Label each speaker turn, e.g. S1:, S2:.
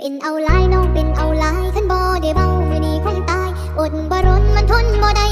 S1: เป็นเอาลายน้องเป็นเอาลายขันบ่ได้เบามือนี้คงตายอดบ่รนมันทนบ่ได้